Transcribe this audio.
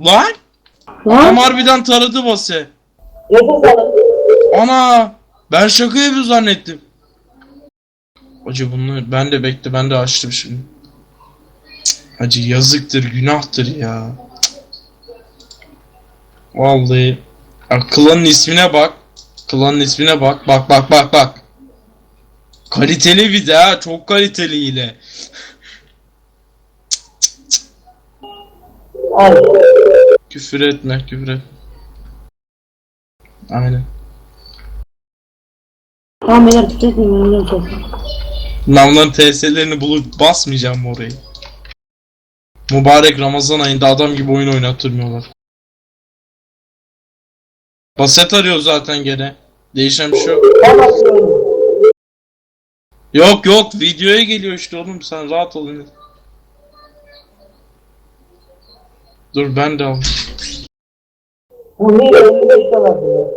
Lan! Lan Adam harbiden taradı bası. Ana! Ben şaka yapıyor zannettim. Hacı bunu ben de bekle ben de açtım şimdi. Cık, Hacı yazıktır günahtır ya. Cık. Vallahi. Ya klanın ismine bak. Klanın ismine bak. Bak bak bak bak. Kaliteli bir de ha. Çok kaliteli ile. Al. Küfür etme küfür et. Aynen. Tamam beyler tüketmeyin ben öyle kesin. Namların TS'lerini bulup basmayacağım orayı. Mübarek Ramazan ayında adam gibi oyun oynattırmıyorlar. Baset arıyor zaten gene. Değişen bir şey yok. Ben. Yok yok videoya geliyor işte oğlum sen rahat ol. Dur ben de al. Bonita é e restauradora